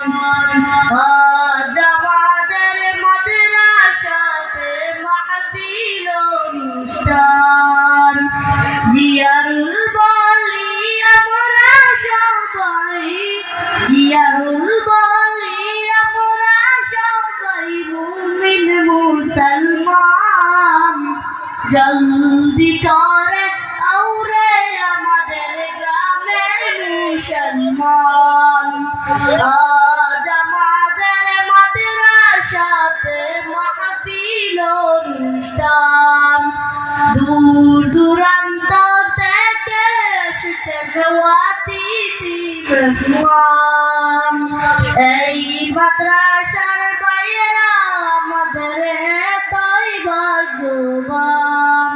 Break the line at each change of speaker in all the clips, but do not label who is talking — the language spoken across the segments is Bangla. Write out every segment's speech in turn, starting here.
আজ আমাদের মাদ্রাসাতে মাহফিল অনুষ্ঠান। জিয়ারুল বলি আমরা সবাই, জিয়ারুল বলি আমরা সবাই মুমিন মুসলমান। জলদি করে আউরে আমাদের গ্রামের মুসলমান। অতিথি মেহমান এই মাদ্রাসার বাইরা আমাদের এতই ভাগ্যবান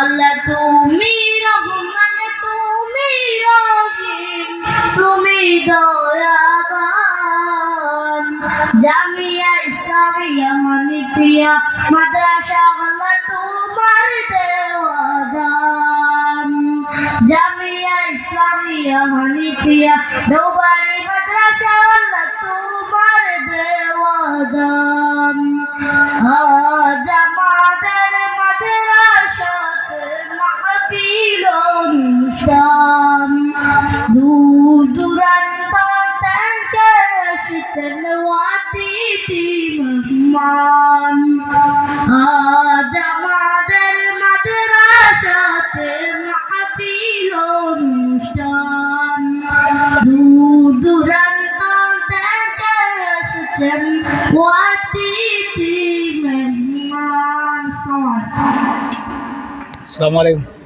আল্লাহ তুমি রহমান, তুমি রহিম, তুমি দয়াবান। জামিয়া ইসলামিয়া হানিফিয়া দৌবারি মাদ্রাসা হলো তোমার দেওয়াদান। আজ আমাদের মাদ্রাসাতে মাহফিল অনুষ্ঠান দূর দূরান্ত থেকে এসেছেন অতিথি মেহমান এসেছেন